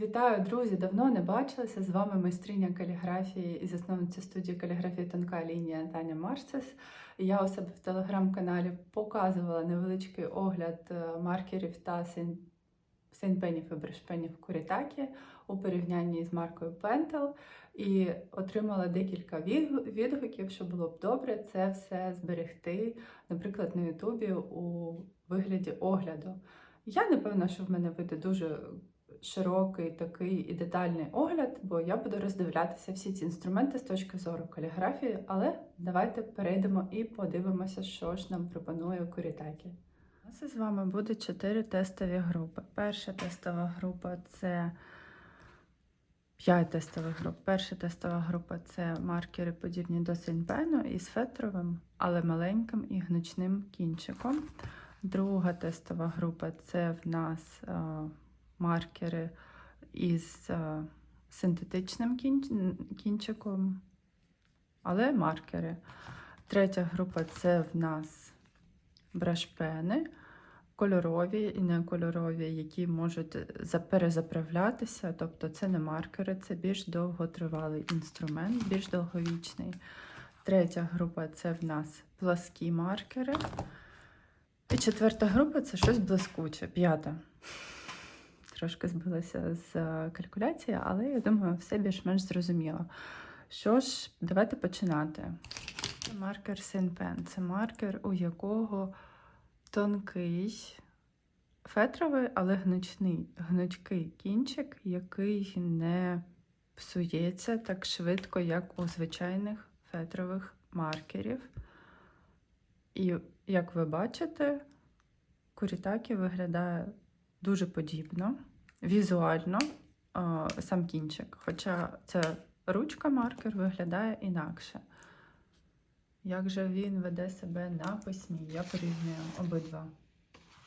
Вітаю, друзі! Давно не бачилися. З вами майстриня каліграфії і засновниця студії каліграфії Тонка лінія Таня Марцес. Я у себе в телеграм-каналі показувала невеличкий огляд е, маркерів та сейнпенів і брешпенів Курітакі у порівнянні з маркою Pentel. І отримала декілька відгуків, що було б добре це все зберегти, наприклад, на Ютубі у вигляді огляду. Я не певна, що в мене вийде дуже широкий такий і детальний огляд, бо я буду роздивлятися всі ці інструменти з точки зору каліграфії, але давайте перейдемо і подивимося, що ж нам пропонує Курітакі. У нас із вами буде чотири тестові групи. Перша тестова група це 5 тестових груп. Перша тестова група це маркери, подібні до синьпену із фетровим, але маленьким і гнучним кінчиком. Друга тестова група це в нас е, маркери із е, синтетичним кінчиком, але маркери. Третя група це в нас брашпени, кольорові і некольорові, які можуть перезаправлятися. Тобто це не маркери, це більш довготривалий інструмент, більш довговічний. Третя група це в нас пласкі маркери. І четверта група це щось блискуче, п'ята. Трошки збилася з е, калькуляції, але я думаю, все більш-менш зрозуміло. Що ж, давайте починати. Це маркер Синпен. Це маркер, у якого тонкий, фетровий, але гнучний, гнучкий кінчик, який не псується так швидко, як у звичайних фетрових маркерів. І як ви бачите, Курітакі виглядає дуже подібно, візуально о, сам кінчик. Хоча ця ручка маркер виглядає інакше. Як же він веде себе на письмі? Я порівнюю обидва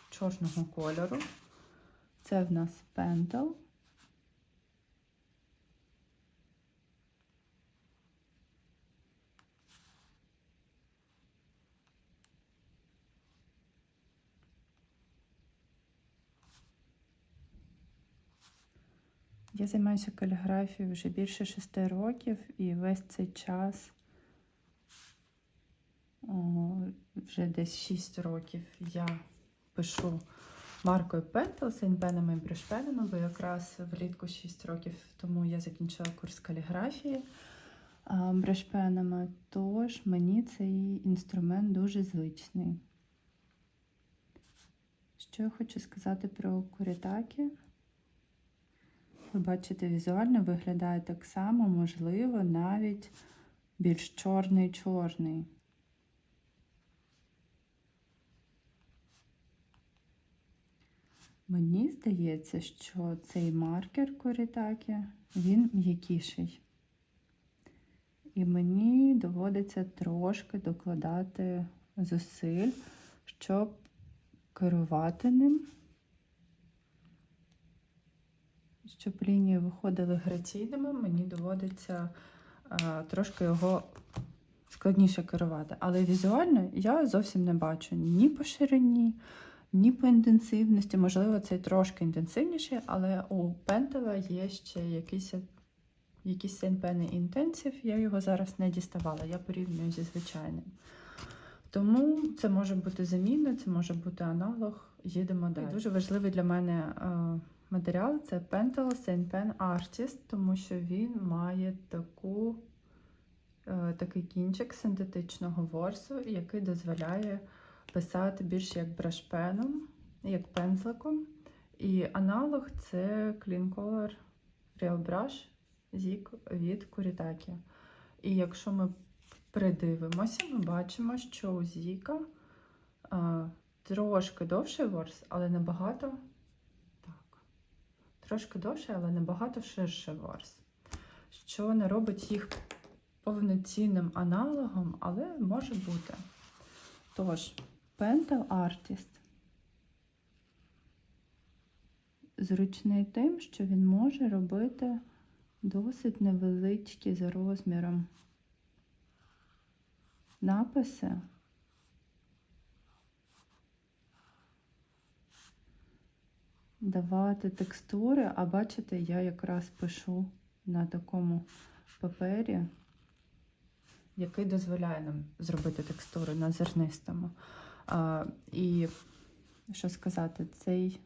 чорного кольору. Це в нас пентел. Я займаюся каліграфією вже більше шести років, і весь цей час, о, вже десь 6 років, я пишу маркою Pentel, сейнпенами і брешпенами, бо якраз влітку 6 років тому я закінчила курс каліграфії а, брешпенами, тож мені цей інструмент дуже звичний. Що я хочу сказати про курітакі? Ви бачите, візуально виглядає так само, можливо, навіть більш чорний-чорний. Мені здається, що цей маркер Корітакі, він м'якіший. І мені доводиться трошки докладати зусиль, щоб керувати ним щоб лінії виходили граційними, мені доводиться а, трошки його складніше керувати. Але візуально я зовсім не бачу ні по ширині, ні по інтенсивності. Можливо, цей трошки інтенсивніший, але у пентела є ще якийсь. Якийсь Сейнпен інтенсив, я його зараз не діставала, я порівнюю зі звичайним. Тому це може бути заміна, це може бути аналог. Їдемо далі. Дуже важливий для мене е, матеріал це Pentel Saint Pen Artist, тому що він має таку, е, такий кінчик синтетичного ворсу, який дозволяє писати більш як брашпеном, як пензликом. І аналог це Clean Color Real Brush Zig від Kuritake. І якщо ми придивимося, ми бачимо, що у Зіка трошки довший ворс, але набагато трошки довший, але набагато ширший ворс, що не робить їх повноцінним аналогом, але може бути. Тож, Pentel Artist зручний тим, що він може робити досить невеличкі за розміром написи. Давати текстури, а бачите, я якраз пишу на такому папері, який дозволяє нам зробити текстури на зернистому. А, і що сказати, цей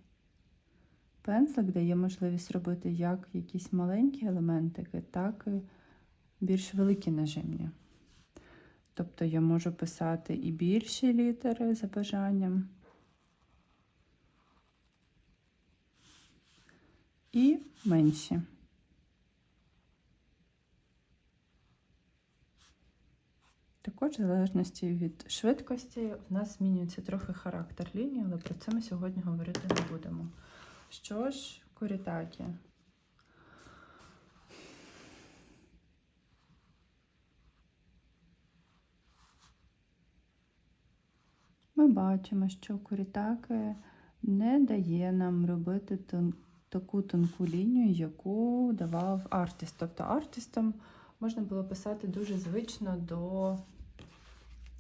пензлик дає можливість робити як якісь маленькі елементики, так і більш великі нажимні. Тобто я можу писати і більші літери за бажанням, і менші. Також, в залежності від швидкості, в нас змінюється трохи характер лінії, але про це ми сьогодні говорити не будемо. Що ж, корітакі. Ми бачимо, що корітаки не дає нам робити тон, таку тонку лінію, яку давав артист. Тобто артистом можна було писати дуже звично до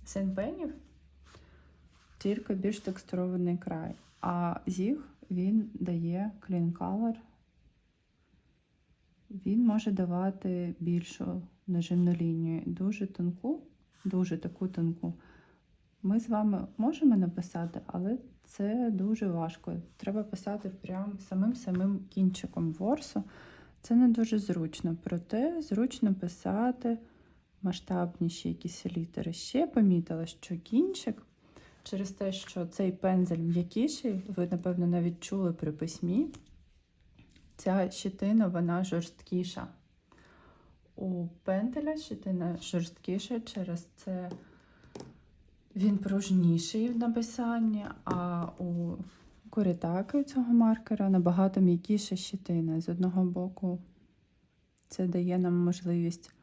сенпенів, тільки більш текстурований край. А зіг він дає clean color. Він може давати більшу нажимну лінію. Дуже тонку, дуже таку тонку. Ми з вами можемо написати, але це дуже важко. Треба писати прям самим-самим кінчиком ворсу. Це не дуже зручно, проте зручно писати масштабніші якісь літери. Ще помітила, що кінчик, через те, що цей пензель м'якіший, ви, напевно, навіть чули при письмі, ця щитина вона жорсткіша. У пентеля щитина жорсткіша, через це він пружніший в написанні, а у корітаки цього маркера набагато м'якіша щитина. З одного боку, це дає нам можливість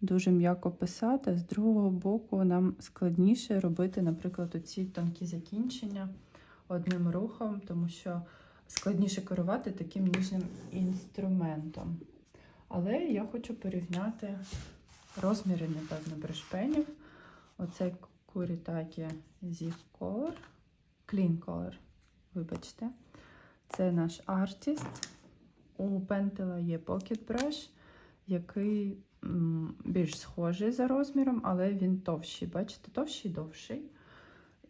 дуже м'яко писати, з другого боку, нам складніше робити, наприклад, оці тонкі закінчення одним рухом, тому що складніше керувати таким ніжним інструментом. Але я хочу порівняти розміри, напевно, брешпенів. Оцей Курітакі Zip Color, Clean Color, вибачте. Це наш артист. У пентела є Pocket Brush, який більш схожий за розміром, але він товщий. Бачите, товщий довший.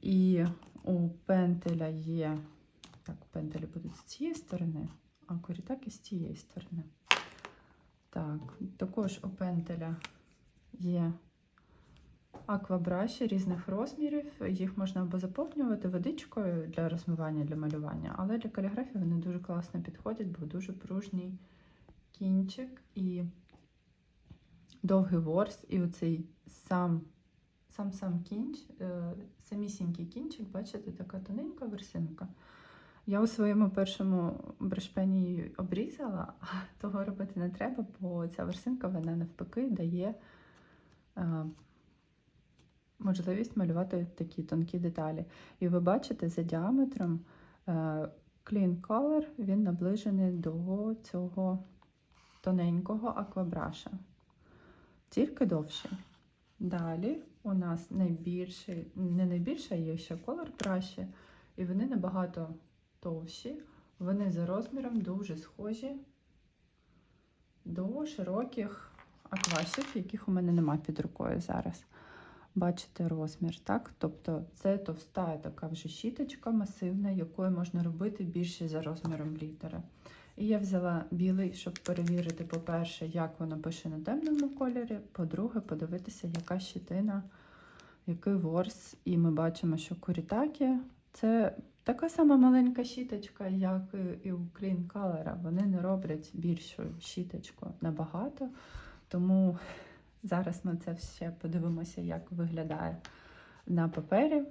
І у пентеля є. Так, пентелі будуть з цієї сторони, а корітаки з цієї сторони. Так, також у пентеля є аквабраші різних розмірів. Їх можна або заповнювати водичкою для розмивання, для малювання, але для каліграфії вони дуже класно підходять, бо дуже пружній кінчик і довгий ворс, і оцей сам сам сам кінч, е, самісінький кінчик, бачите, така тоненька версинка. Я у своєму першому брешпені обрізала, а того робити не треба, бо ця версинка вона навпаки дає е, можливість малювати такі тонкі деталі. І ви бачите, за діаметром е, Clean Color він наближений до цього тоненького аквабраша. Тільки довший. Далі у нас найбільший, не найбільше, є ще колор браші, і вони набагато товщі. Вони за розміром дуже схожі до широких аквашів, яких у мене немає під рукою зараз. Бачите розмір, так? Тобто це товста така вже щіточка масивна, якою можна робити більше за розміром літери. І я взяла білий, щоб перевірити, по-перше, як воно пише на темному кольорі. По-друге, подивитися, яка щитина, який ворс. І ми бачимо, що курітакі це така сама маленька щіточка, як і у Clean Color. Вони не роблять більшу щіточку набагато. Тому зараз ми це все подивимося, як виглядає на папері,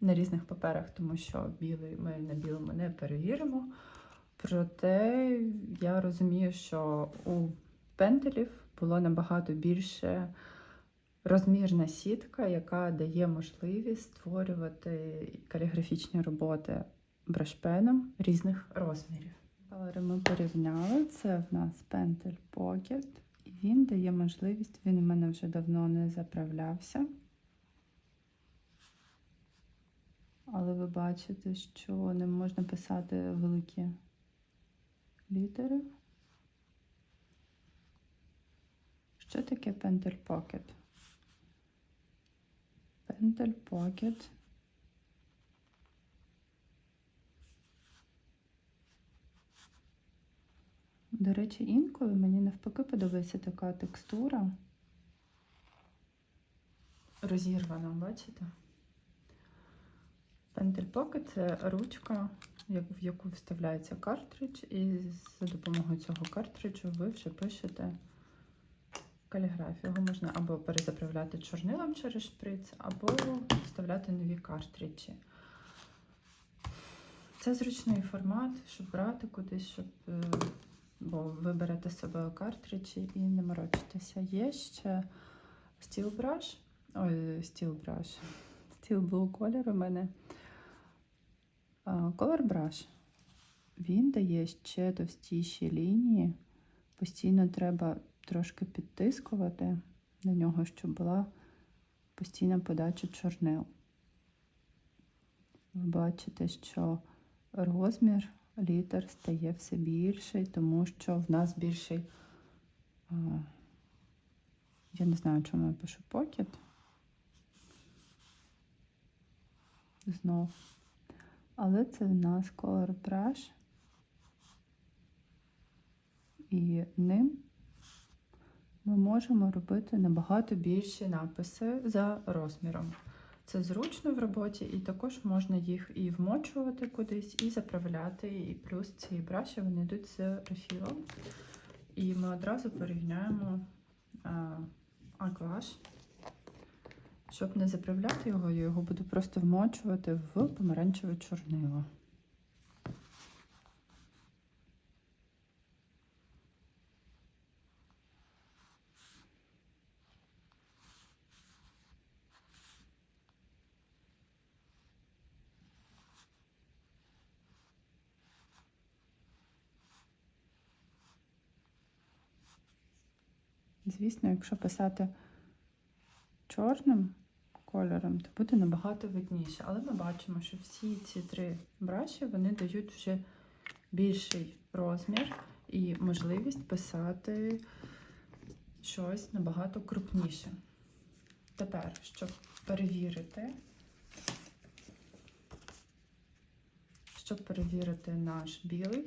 на різних паперах, тому що білий ми на білому не перевіримо. Проте я розумію, що у пентелів було набагато більше розмірна сітка, яка дає можливість створювати каліграфічні роботи брешпеном різних розмірів. Ми порівняли. Це в нас пентель і він дає можливість, він у мене вже давно не заправлявся. Але ви бачите, що не можна писати великі літери. Що таке Pentel Pocket? Pentel Pocket. До речі, інколи мені навпаки подобається така текстура. Розірвана, бачите? Pocket це ручка, в яку вставляється картридж, і за допомогою цього картриджу ви вже пишете каліграфію. Його можна або перезаправляти чорнилом через шприц, або вставляти нові картриджі. Це зручний формат, щоб брати кудись, щоб, е, бо ви берете з собою картриджі і не морочитеся. Є ще Brush, ой, Steel Blue Color у мене. Brush. Він дає ще товстіші лінії. Постійно треба трошки підтискувати на нього, щоб була постійна подача чорнил. Ви бачите, що розмір літер стає все більший, тому що в нас більший. Я не знаю, чому я пишу покет. Знов. Але це в нас Color Brush. І ним ми можемо робити набагато більші написи за розміром. Це зручно в роботі, і також можна їх і вмочувати кудись, і заправляти. І плюс ці браші вони йдуть з рефілом. І ми одразу порівняємо акваш. Щоб не заправляти його, я його буду просто вмочувати в помаранчеве чорнило. Звісно, якщо писати чорним кольором, то буде набагато видніше. Але ми бачимо, що всі ці три браші вони дають вже більший розмір і можливість писати щось набагато крупніше. Тепер, щоб перевірити, щоб перевірити наш білий,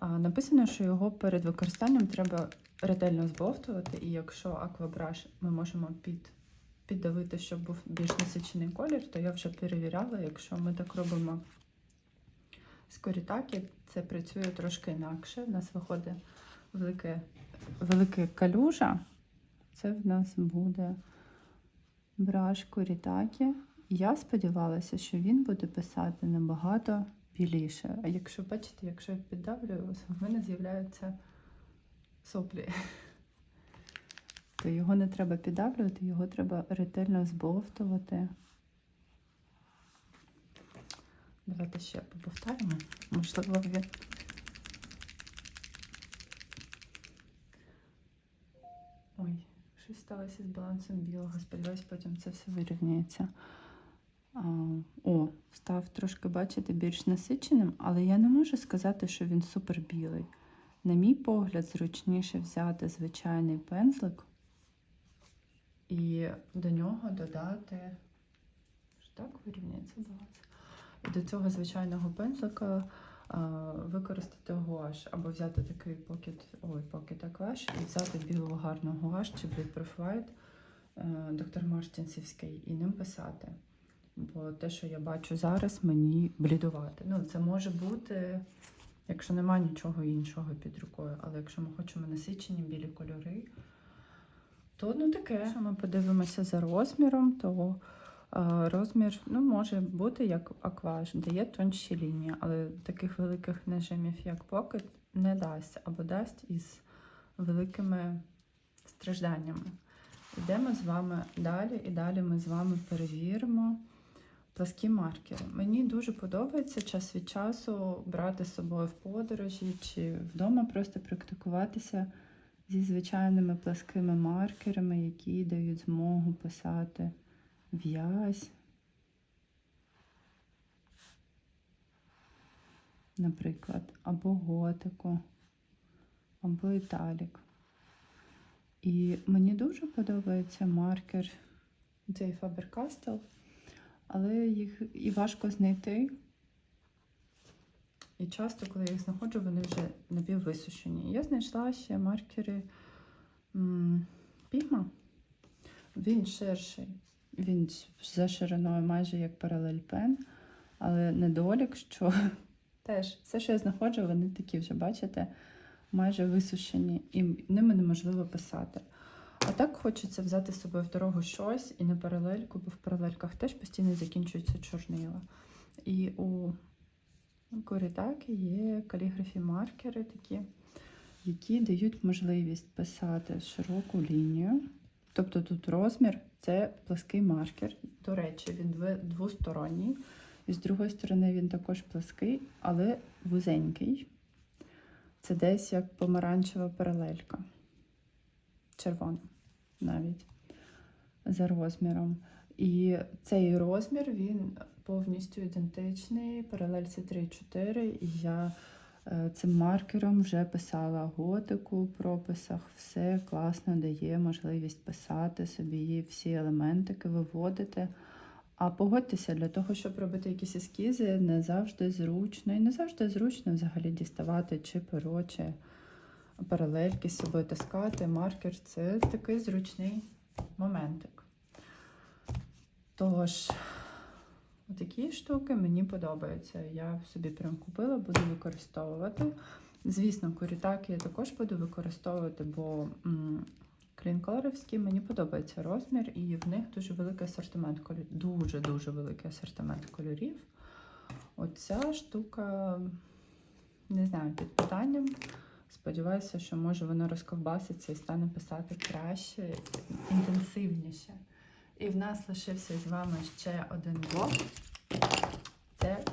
написано, що його перед використанням треба ретельно збовтувати, і якщо аквабраш ми можемо під, піддавити, щоб був більш насичений колір, то я вже перевіряла, якщо ми так робимо з корітаки, це працює трошки інакше. У нас виходить велике, велике калюжа. Це в нас буде браш корітакі. Я сподівалася, що він буде писати набагато біліше. А якщо бачите, якщо я піддавлюю, в мене з'являються соплі. То його не треба піддавлювати, його треба ретельно збовтувати. Давайте ще побовтаємо. Можливо, він. Ой, щось сталося з балансом білого. Сподіваюсь, потім це все вирівняється. А, О, став трошки, бачите, більш насиченим, але я не можу сказати, що він супер білий. На мій погляд, зручніше взяти звичайний пензлик і до нього додати. Так, вирівняється баланс. І до цього звичайного пензлика а, використати гуаш, або взяти такий покет, ой, покет акваш і взяти білу гарну гуаш чи Bleed е, доктор Мартінсівський, і ним писати. Бо те, що я бачу зараз, мені блідувати. Ну, це може бути, якщо немає нічого іншого під рукою, але якщо ми хочемо насичені білі кольори, то ну таке. Якщо ми подивимося за розміром, то е, розмір ну, може бути як акваж, дає тонші лінії, але таких великих нажимів, як Pocket, не дасть або дасть із великими стражданнями. Йдемо з вами далі, і далі ми з вами перевіримо пласкі маркери. Мені дуже подобається час від часу брати з собою в подорожі чи вдома просто практикуватися зі звичайними пласкими маркерами, які дають змогу писати в'язь. Наприклад, або готику. або італік. І мені дуже подобається маркер цей Faber-Castell, але їх і важко знайти. І часто, коли я їх знаходжу, вони вже напіввисушені. Я знайшла ще маркери Pigma. Він ширший. Він за шириною майже як паралель пен, але недолік, що теж все, що я знаходжу, вони такі вже, бачите, майже висушені, і ними неможливо писати. А так хочеться взяти з собою в дорогу щось і не паралельку, бо в паралельках теж постійно закінчуються чорнила. І у Корітаки є каліграфі маркери такі, які дають можливість писати широку лінію. Тобто тут розмір це плаский маркер. До речі, він двосторонній. І з другої сторони він також плаский, але вузенький. Це десь як помаранчева паралелька. Червона навіть за розміром. І цей розмір він повністю ідентичний паралельці 3-4. І я е, цим маркером вже писала готику у прописах. Все класно дає можливість писати собі всі елементики, виводити. А погодьтеся, для того, щоб робити якісь ескізи, не завжди зручно. І не завжди зручно взагалі діставати чи перо, чи паралельки з собою таскати. Маркер це такий зручний моментик. Тож, такі штуки мені подобаються. Я собі прям купила, буду використовувати. Звісно, корітаки я також буду використовувати, бо клінколерівські мені подобається розмір, і в них дуже великий асортимент кольорів. Дуже-дуже великий асортимент кольорів. Оця штука, не знаю, під питанням. Сподіваюся, що може воно розковбаситься і стане писати краще, інтенсивніше. І в нас лишився з вами ще один блок. Це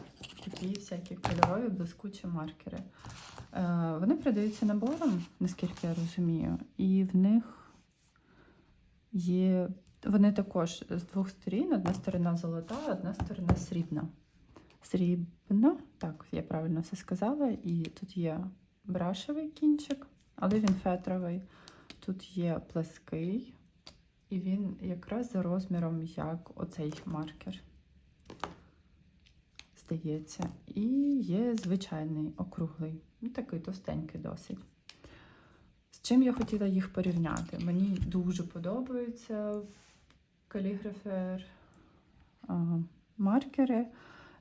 такі всякі кольорові блискучі маркери. Е, Вони продаються набором, наскільки я розумію, і в них є. Вони також з двох сторін: одна сторона золота, одна сторона срібна. Срібна, так, я правильно все сказала. І тут є брашевий кінчик, але він фетровий. Тут є плаский, і він якраз за розміром, як оцей маркер. Здається. І є звичайний округлий, ну, такий товстенький досить. З чим я хотіла їх порівняти? Мені дуже подобаються каліграфер маркери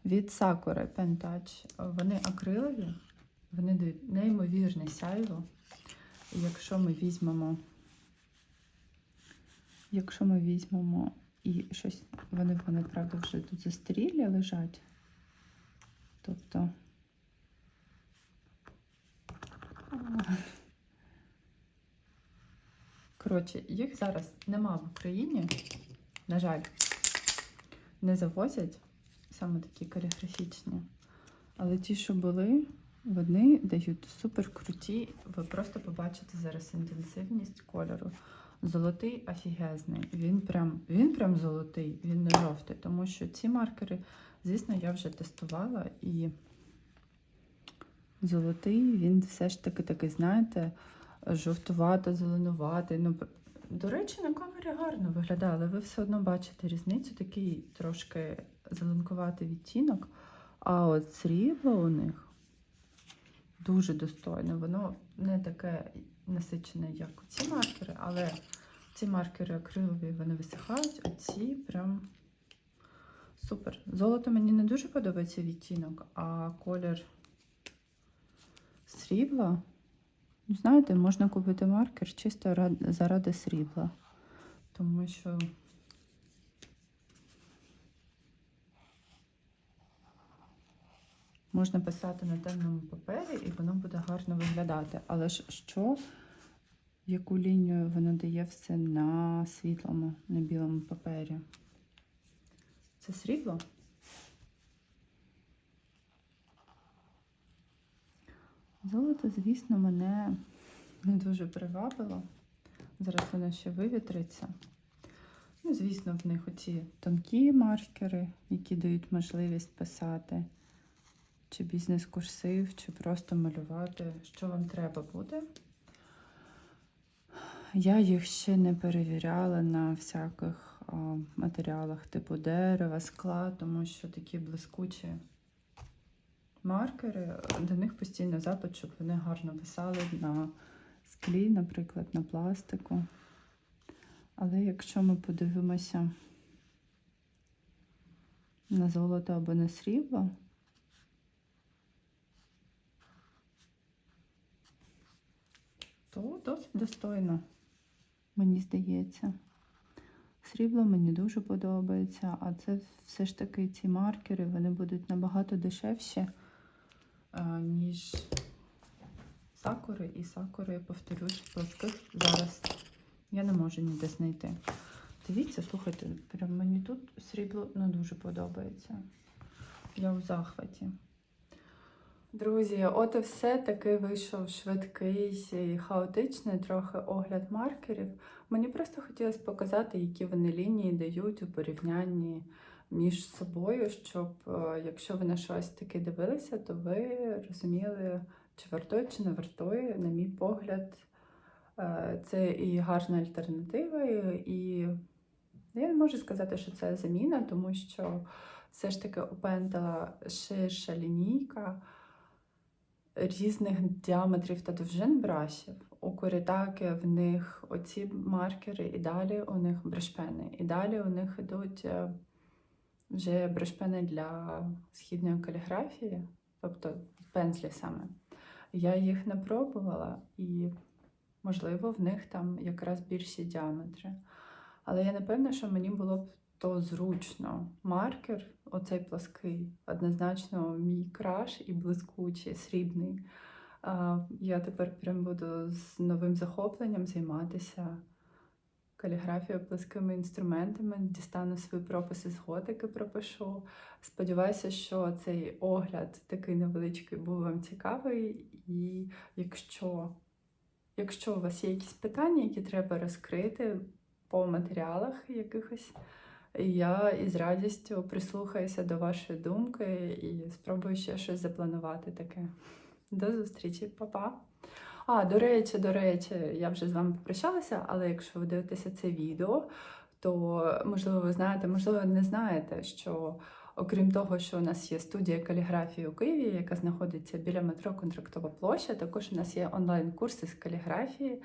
від Sakura Pen. Вони акрилові, вони дають неймовірне сяйво. І якщо ми візьмемо, якщо ми візьмемо і щось, вони, вони правда, вже тут застарілі лежать. Тобто. Коротше, їх зараз нема в Україні. На жаль, не завозять саме такі каліграфічні. Але ті, що були, вони дають супер круті. Ви просто побачите зараз інтенсивність кольору. Золотий офігезний. Він прям, він прям золотий, він не жовтий. Тому що ці маркери, звісно, я вже тестувала і золотий, він все ж таки такий, знаєте, жовтувато, зеленуватий. Ну, до речі, на камері гарно виглядає, але ви все одно бачите різницю, такий трошки зеленкуватий відтінок. А от срібло у них дуже достойне. Воно не таке насичене, як ці маркери, але ці маркери акрилові вони висихають, а ці прям супер. Золото мені не дуже подобається відтінок, а колір срібла. Ну, Знаєте, можна купити маркер чисто заради срібла. Тому що можна писати на темному папері і воно буде гарно виглядати. Але ж що, яку лінію воно дає все на світлому, на білому папері? Це срібло? Золото, звісно, мене не дуже привабило. Зараз воно ще вивітриться. Ну, звісно, в них оці тонкі маркери, які дають можливість писати, чи бізнес-курсив, чи просто малювати, що вам треба буде. Я їх ще не перевіряла на всяких а, матеріалах типу дерева, скла, тому що такі блискучі маркери, до них постійно запит, щоб вони гарно писали на склі, наприклад, на пластику. Але якщо ми подивимося на золото або на срібло, то досить достойно, мені здається. Срібло мені дуже подобається, а це все ж таки ці маркери, вони будуть набагато дешевші, ніж сакури. І сакури, я повторюсь, плоских зараз я не можу ніде знайти. Дивіться, слухайте, прям мені тут срібло ну, дуже подобається. Я у захваті. Друзі, от і все. Таки вийшов швидкий і хаотичний трохи огляд маркерів. Мені просто хотілося показати, які вони лінії дають у порівнянні між собою, щоб е, якщо ви на щось таке дивилися, то ви розуміли, чи вартує, чи не вартує, на мій погляд, е, це і гарна альтернатива, і я не можу сказати, що це заміна, тому що все ж таки у пентела ширша лінійка різних діаметрів та довжин брашів. У корітаки в них оці маркери, і далі у них брешпени. І далі у них йдуть е, вже брешпени для східної каліграфії, тобто пензлі саме. Я їх не пробувала, і, можливо, в них там якраз більші діаметри. Але я не певна, що мені було б то зручно. Маркер, оцей плоский, однозначно мій краш і блискучий, срібний. Я тепер прям буду з новим захопленням займатися каліграфією плоскими інструментами, дістану свої прописи з готики, пропишу. Сподіваюся, що цей огляд такий невеличкий був вам цікавий. І якщо, якщо у вас є якісь питання, які треба розкрити по матеріалах якихось, я із радістю прислухаюся до вашої думки і спробую ще щось запланувати таке. До зустрічі, Па-па! А, до речі, до речі, я вже з вами попрощалася, але якщо ви дивитеся це відео, то можливо ви знаєте, можливо, не знаєте, що окрім того, що у нас є студія каліграфії у Києві, яка знаходиться біля метро Контрактова площа, також у нас є онлайн-курси з каліграфії,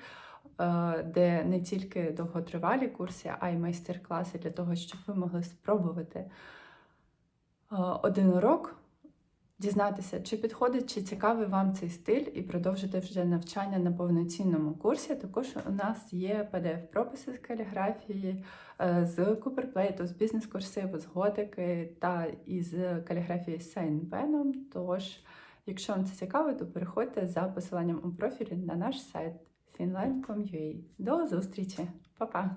де не тільки довготривалі курси, а й майстер-класи для того, щоб ви могли спробувати е, один урок дізнатися, чи підходить, чи цікавий вам цей стиль, і продовжити вже навчання на повноцінному курсі. Також у нас є PDF-прописи з каліграфії, е, з куперплейту, з бізнес-курсиву, з готики та із каліграфії з сайнпеном. Тож, якщо вам це цікаво, то переходьте за посиланням у профілі на наш сайт finland.com.ua. До зустрічі, Па-па!